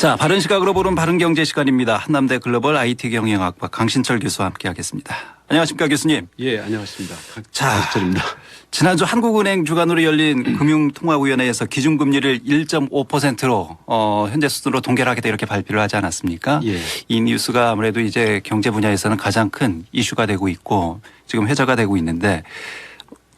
자, 바른 시각으로 보는 바른 경제 시간입니다. 한남대 글로벌 IT 경영학과 강신철 교수와 함께 하겠습니다. 안녕하십니까 교수님. 예, 안녕하십니까. 자. 강수철입니다. 지난주 한국은행 주관으로 열린 금융통화위원회에서 기준금리를 1.5%로 어, 현재 수준으로 동결하겠다 이렇게 발표를 하지 않았습니까? 예. 이 뉴스가 아무래도 이제 경제 분야에서는 가장 큰 이슈가 되고 있고 지금 회자가 되고 있는데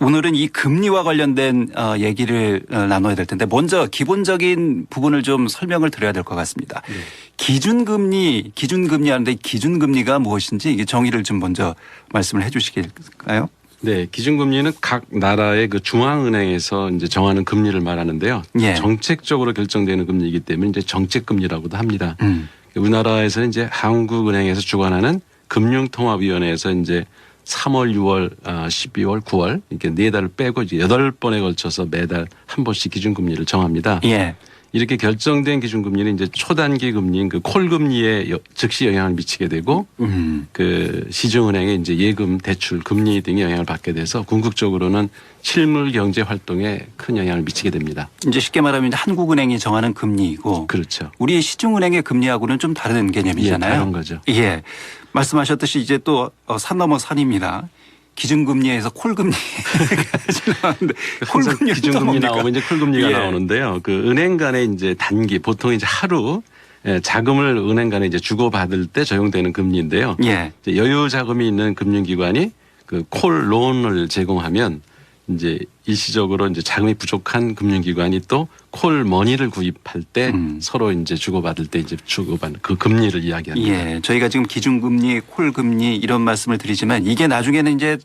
오늘은 이 금리와 관련된 어, 얘기를 어, 나눠야 될 텐데 먼저 기본적인 부분을 좀 설명을 드려야 될 것 같습니다. 네. 기준금리, 기준금리 하는데 기준금리가 무엇인지 이게 정의를 좀 먼저 말씀을 해 주시겠을까요? 네, 기준금리는 각 나라의 그 중앙은행에서 이제 정하는 금리를 말하는데요. 예. 정책적으로 결정되는 금리이기 때문에 이제 정책금리라고도 합니다. 음. 우리나라에서는 이제 한국은행에서 주관하는 금융통화위원회에서 이제 3월, 6월, 아, 12월, 9월 이렇게 네 달을 빼고 이제 여덟 번에 걸쳐서 매달 한 번씩 기준금리를 정합니다. 예. 이렇게 결정된 기준금리는 이제 초단기 금리인 그 콜금리에 여- 즉시 영향을 미치게 되고 음. 그 시중은행의 이제 예금, 대출, 금리 등의 영향을 받게 돼서 궁극적으로는 실물 경제 활동에 큰 영향을 미치게 됩니다. 이제 쉽게 말하면 한국은행이 정하는 금리이고 그렇죠. 우리 시중은행의 금리하고는 좀 다른 예, 개념이잖아요. 다른 거죠. 예. 말씀하셨듯이 이제 또 어, 산 넘어 산입니다. 기준금리에서 콜금리. 또 기준금리? 나오면 이제 콜금리가 예. 나오는데요. 그 은행 간의 이제 단기 보통 이제 하루 예, 자금을 은행 간에 이제 주고 받을 때 적용되는 금리인데요. 예. 여유 자금이 있는 금융기관이 그 콜 론을 제공하면 이제 일시적으로 이제 자금이 부족한 금융기관이 또 콜 머니를 구입할 때 음. 서로 이제 주고받을 때 이제 주고받는 그 금리를 이야기합니다. 예. 저희가 지금 기준금리, 콜금리 이런 말씀을 드리지만 이게 나중에는 이제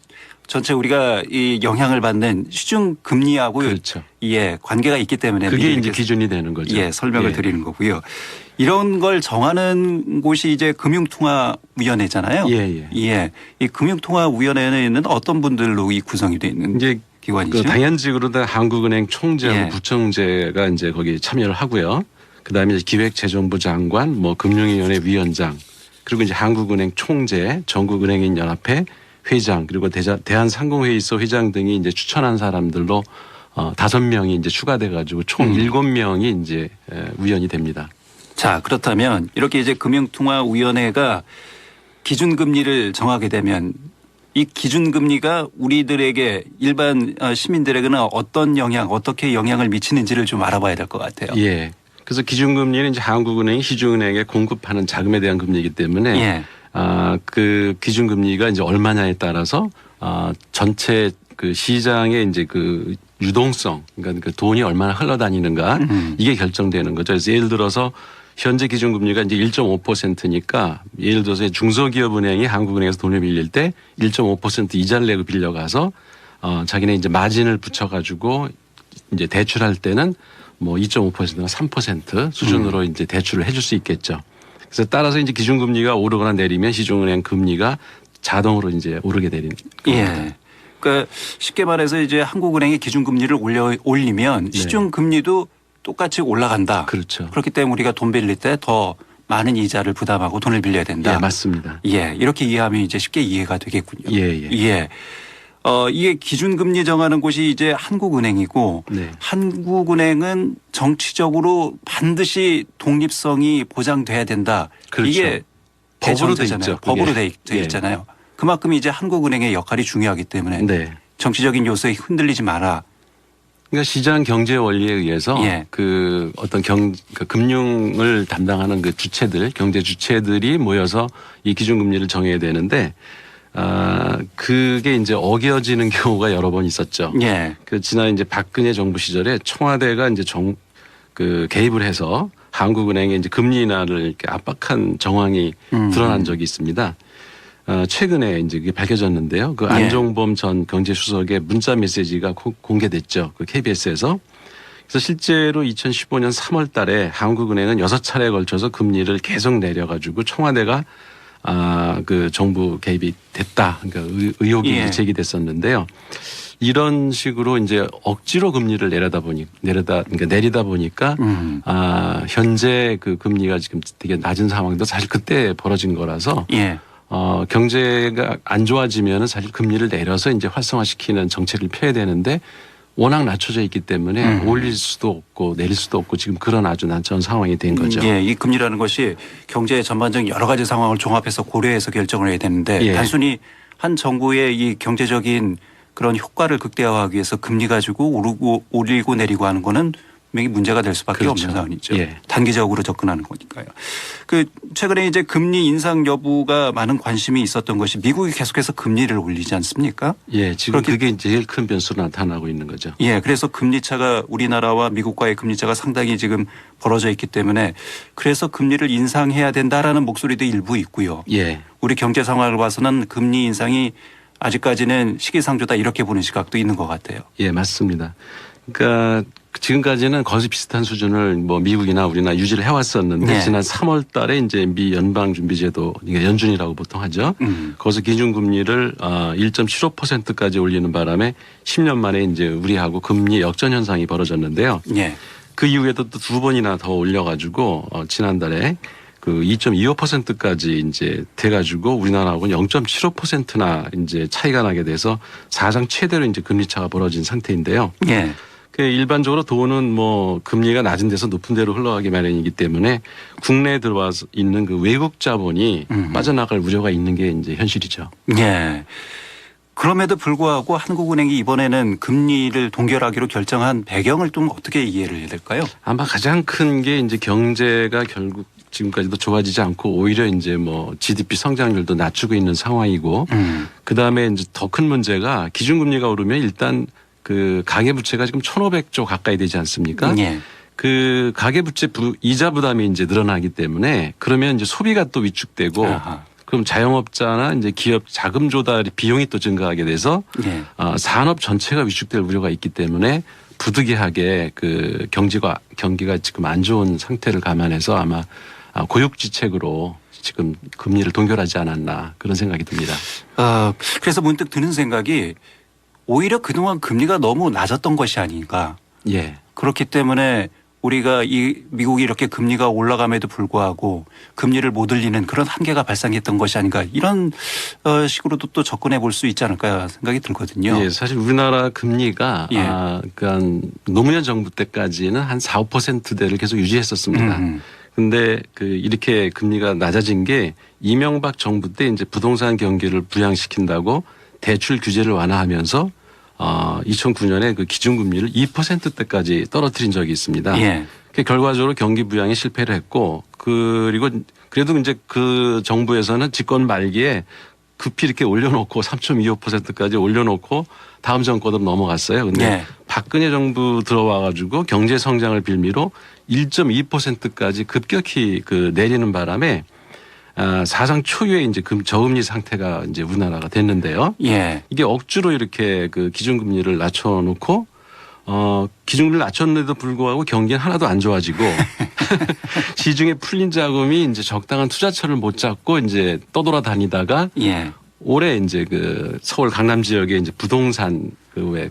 전체 우리가 이 영향을 받는 시중 금리하고 그렇죠. 예, 관계가 있기 때문에 그게 이제 기준이 되는 거죠. 예, 설명을 예. 드리는 거고요. 이런 걸 정하는 곳이 이제 금융통화위원회잖아요. 예, 예. 예. 이 금융통화위원회는 어떤 분들로 이 구성이 되어 있는 이제 기관이죠? 그 당연직으로 다 한국은행 총재하고 예. 부총재가 이제 거기 참여를 하고요. 그다음에 기획재정부 장관, 뭐 금융위원회 위원장, 그리고 이제 한국은행 총재, 전국은행인 연합회 회장, 그리고 대자, 대한상공회의소 회장 등이 이제 추천한 사람들로 어 다섯 명이 이제 추가돼 가지고 총 음. 일곱 명이 이제 에, 위원이 됩니다. 자, 그렇다면 이렇게 이제 금융통화위원회가 기준금리를 정하게 되면 이 기준금리가 우리들에게 일반 어, 시민들에게는 어떤 영향, 어떻게 영향을 미치는지를 좀 알아봐야 될 것 같아요. 예. 그래서 기준금리는 이제 한국은행이 시중은행에 공급하는 자금에 대한 금리이기 때문에 예. 아, 그 기준금리가 이제 얼마냐에 따라서 아, 전체 그 시장의 이제 그 유동성, 그러니까 그 돈이 얼마나 흘러다니는가 음. 이게 결정되는 거죠. 그래서 예를 들어서 현재 기준 금리가 이제 1.5%니까 예를 들어서 중소기업은행이 한국은행에서 돈을 빌릴 때 1.5% 이자를 내고 빌려가서 어, 자기네 이제 마진을 붙여 가지고 이제 대출할 때는 뭐 2.5%나 3% 수준으로 음. 이제 대출을 해줄 수 있겠죠. 그래서 따라서 이제 기준금리가 오르거나 내리면 시중은행 금리가 자동으로 이제 오르게 되는 겁니다. 예. 그러니까 쉽게 말해서 이제 한국은행이 기준금리를 올려 올리면 네. 시중금리도 똑같이 올라간다. 그렇죠. 그렇기 때문에 우리가 돈 빌릴 때 더 많은 이자를 부담하고 돈을 빌려야 된다. 예, 맞습니다. 예, 이렇게 이해하면 이제 쉽게 이해가 되겠군요. 예, 예. 어, 이게 기준금리 정하는 곳이 이제 한국은행이고 네. 한국은행은 정치적으로 반드시 독립성이 보장돼야 된다. 그렇죠. 이게 법으로 돼. 있죠. 법으로 돼 예. 있잖아요. 그만큼 이제 한국은행의 역할이 중요하기 때문에 네. 정치적인 요소에 흔들리지 마라. 그러니까 시장 경제 원리에 의해서 예. 그 어떤 경, 그 금융을 담당하는 그 주체들, 경제 주체들이 모여서 이 기준금리를 정해야 되는데 아, 그게 이제 어겨지는 경우가 여러 번 있었죠. 예. 그 지난 이제 박근혜 정부 시절에 청와대가 이제 정, 그 개입을 해서 한국은행의 이제 금리 인하를 이렇게 압박한 정황이 음. 드러난 적이 있습니다. 어, 최근에 이제 그게 밝혀졌는데요. 그 예. 안종범 전 경제수석의 문자 메시지가 고- 공개됐죠. 그 KBS에서. 그래서 실제로 2015년 3월 달에 한국은행은 여섯 차례에 걸쳐서 금리를 계속 내려가지고 청와대가 아, 그 정부 개입이 됐다. 그러니까 의- 의혹이 예. 제기됐었는데요. 이런 식으로 이제 억지로 금리를 내려다 보니 내려다 그러니까 내리다 보니까 음. 아, 현재 그 금리가 지금 되게 낮은 상황도 사실 그때 벌어진 거라서 예. 어, 경제가 안 좋아지면은 사실 금리를 내려서 이제 활성화시키는 정책을 펴야 되는데 워낙 낮춰져 있기 때문에 음. 올릴 수도 없고 내릴 수도 없고 지금 그런 아주 난처한 상황이 된 거죠. 예, 이 금리라는 것이 경제의 전반적인 여러 가지 상황을 종합해서 고려해서 결정을 해야 되는데 예. 단순히 한 정부의 이 경제적인 그런 효과를 극대화하기 위해서 금리 가지고 오르고 올리고 내리고 하는 거는 분명히 문제가 될 수밖에 그렇죠. 없는 상황이죠. 예. 단기적으로 접근하는 거니까요. 그 최근에 이제 금리 인상 여부가 많은 관심이 있었던 것이 미국이 계속해서 금리를 올리지 않습니까? 예, 지금 그게 제일 큰 변수로 나타나고 있는 거죠. 예, 그래서 금리 차가 우리나라와 미국과의 금리 차가 상당히 지금 벌어져 있기 때문에 그래서 금리를 인상해야 된다라는 목소리도 일부 있고요. 예, 우리 경제 상황을 봐서는 금리 인상이 아직까지는 시기상조다 이렇게 보는 시각도 있는 것 같아요. 예, 맞습니다. 그러니까 지금까지는 거의 비슷한 수준을 뭐 미국이나 우리나 유지를 해왔었는데 네. 지난 3월 달에 이제 미 연방준비제도, 이게 연준이라고 보통 하죠. 음. 거기서 기준금리를 어, 1.75%까지 올리는 바람에 10년 만에 이제 우리하고 금리 역전 현상이 벌어졌는데요. 예. 그 이후에도 또 두 번이나 더 올려가지고 어, 지난달에 그 2.25%까지 이제 돼가지고 우리나라하고는 0.75%나 이제 차이가 나게 돼서 사상 최대로 이제 금리 차가 벌어진 상태인데요. 예. 그 일반적으로 돈은 뭐 금리가 낮은 데서 높은 데로 흘러가기 마련이기 때문에 국내에 들어와서 있는 그 외국 자본이 음. 빠져나갈 우려가 있는 게 이제 현실이죠. 예. 그럼에도 불구하고 한국은행이 이번에는 금리를 동결하기로 결정한 배경을 좀 어떻게 이해를 해야 될까요? 아마 가장 큰 게 이제 경제가 결국 지금까지도 좋아지지 않고 오히려 이제 뭐 GDP 성장률도 낮추고 있는 상황이고 음. 그 다음에 이제 더 큰 문제가 기준금리가 오르면 일단 그 가계 부채가 지금 1,500조 가까이 되지 않습니까? 예. 그 가계 부채 부, 이자 부담이 이제 늘어나기 때문에 그러면 이제 소비가 또 위축되고 아하. 그럼 자영업자나 이제 기업 자금 조달 비용이 또 증가하게 돼서 예. 아, 산업 전체가 위축될 우려가 있기 때문에 부득이하게 그 경기가 경기가 지금 안 좋은 상태를 감안해서 아마 아, 고육지책으로 지금 금리를 동결하지 않았나 그런 생각이 듭니다. 어, 그래서 문득 드는 생각이 오히려 그동안 금리가 너무 낮았던 것이 아닌가. 예. 그렇기 때문에 우리가 이 미국이 이렇게 금리가 올라감에도 불구하고 금리를 못 올리는 그런 한계가 발생했던 것이 아닌가 이런 어, 식으로도 또 접근해 볼 수 있지 않을까 생각이 들거든요. 예, 사실 우리나라 금리가 예. 아, 그러니까 노무현 정부 때까지는 한 4, 5%대를 계속 유지했었습니다. 음. 근데 그 이렇게 금리가 낮아진 게 이명박 정부 때 이제 부동산 경기를 부양시킨다고 대출 규제를 완화하면서 어 2009년에 그 기준금리를 2%대까지 떨어뜨린 적이 있습니다. 예. 그 결과적으로 경기 부양에 실패를 했고 그리고 그래도 이제 그 정부에서는 집권 말기에 급히 이렇게 올려놓고 3.25%까지 올려놓고 다음 정권으로 넘어갔어요. 근데 예. 박근혜 정부 들어와 가지고 경제 성장을 빌미로 1.2%까지 급격히 그 내리는 바람에 아, 사상 초유의 이제 금 저금리 상태가 이제 우리나라가 됐는데요. 예. 이게 억지로 이렇게 그 기준금리를 낮춰놓고 어 기준금리를 낮췄는데도 불구하고 경기는 하나도 안 좋아지고 시중에 풀린 자금이 이제 적당한 투자처를 못 잡고 이제 떠돌아다니다가 예. 올해 이제 그 서울 강남 지역에 이제 부동산 그왜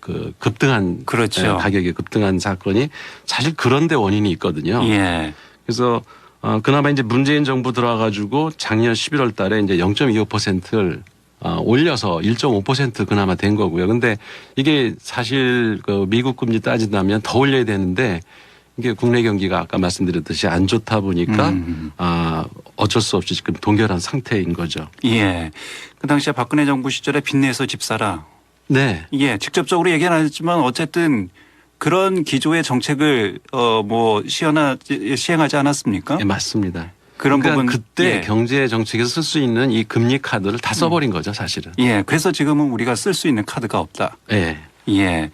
그 급등한 그렇죠. 예, 가격이 급등한 사건이 사실 그런데 원인이 있거든요. 예. 그래서 어 그나마 이제 문재인 정부 들어와 가지고 작년 11월 달에 이제 0.25%를 어 올려서 1.5% 그나마 된 거고요. 근데 이게 사실 그 미국 금리 따진다면 더 올려야 되는데 이게 국내 경기가 아까 말씀드렸듯이 안 좋다 보니까 음. 아 어쩔 수 없이 지금 동결한 상태인 거죠. 예. 그 당시에 박근혜 정부 시절에 빚내서 집 사라. 네. 예. 직접적으로 얘기는 안 했지만 어쨌든 그런 기조의 정책을 어 뭐 시연하 시행하지 않았습니까? 예, 맞습니다. 어? 그런 그러니까 부분 그때 예. 경제 정책에서 쓸 수 있는 이 금리 카드를 다 써버린 거죠, 사실은. 예. 그래서 지금은 우리가 쓸 수 있는 카드가 없다. 예. 예.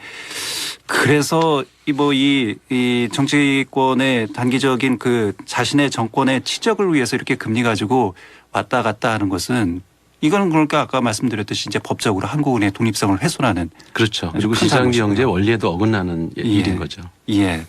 그래서 이뭐이 이 정치권의 단기적인 그 자신의 정권의 치적을 위해서 이렇게 금리 가지고 왔다 갔다 하는 것은 이거는 그러니까 아까 말씀드렸듯이 이제 법적으로 한국은행의 독립성을 훼손하는 그렇죠. 그리고 큰 시장. 경제 원리에도 어긋나는 예. 일인 거죠. 예.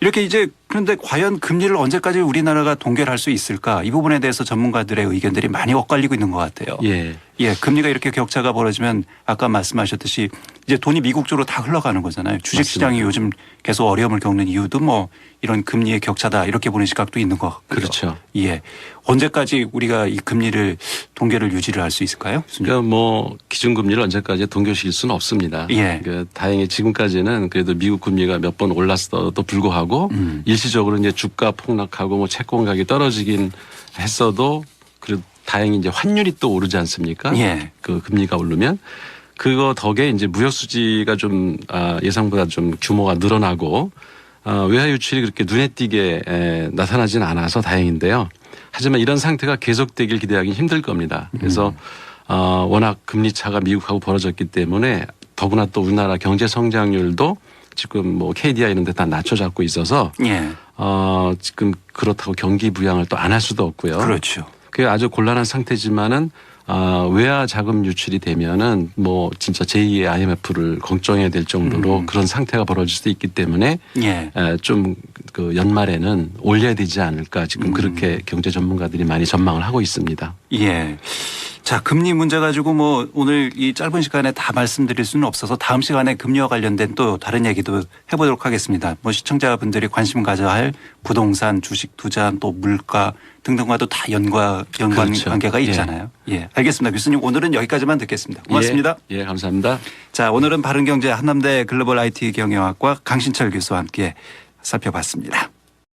이렇게 이제 그런데 과연 금리를 언제까지 우리나라가 동결할 수 있을까 이 부분에 대해서 전문가들의 의견들이 많이 엇갈리고 있는 것 같아요. 예. 예, 금리가 이렇게 격차가 벌어지면 아까 말씀하셨듯이 이제 돈이 미국 쪽으로 다 흘러가는 거잖아요. 주식 시장이 요즘 계속 어려움을 겪는 이유도 뭐 이런 금리의 격차다 이렇게 보는 시각도 있는 것 같고요. 그렇죠. 예. 언제까지 우리가 이 금리를 동계를 유지를 할 수 있을까요? 그러니까 뭐 기준금리를 언제까지 동결시킬 수는 없습니다. 예. 그러니까 다행히 지금까지는 그래도 미국 금리가 몇 번 올랐어도 불구하고 음. 일 시적으로 이제 주가 폭락하고 뭐 채권 가격이 떨어지긴 했어도 그래도 다행히 이제 환율이 또 오르지 않습니까? 예. 그 금리가 오르면 그거 덕에 이제 무역 수지가 좀 아, 예상보다 좀 규모가 늘어나고 아, 외화 유출이 그렇게 눈에 띄게 에, 나타나지는 않아서 다행인데요. 하지만 이런 상태가 계속되길 기대하기는 힘들 겁니다. 그래서 어, 워낙 금리 차가 미국하고 벌어졌기 때문에 더구나 또 우리나라 경제 성장률도 지금 뭐 KDI 이런 데 다 낮춰 잡고 있어서 예. 어, 지금 그렇다고 경기 부양을 또 안 할 수도 없고요. 그렇죠. 그게 아주 곤란한 상태지만은 아, 외화 자금 유출이 되면은 뭐 진짜 제2의 IMF를 걱정해야 될 정도로 음. 그런 상태가 벌어질 수도 있기 때문에 예. 좀그 연말에는 올려야 되지 않을까 지금 음. 그렇게 경제 전문가들이 많이 전망을 하고 있습니다. 예. 자, 금리 문제 가지고 뭐 오늘 이 짧은 시간에 다 말씀드릴 수는 없어서 다음 시간에 금리와 관련된 또 다른 얘기도 해보도록 하겠습니다. 뭐 시청자분들이 관심 가져야 할 부동산, 주식 투자, 또 물가 등등과도 다 연관, 연관 그렇죠. 관계가 예. 있잖아요. 예. 알겠습니다. 교수님 오늘은 여기까지만 듣겠습니다. 고맙습니다. 예, 예 감사합니다. 자, 오늘은 바른경제 한남대 글로벌 IT 경영학과 강신철 교수와 함께 살펴봤습니다.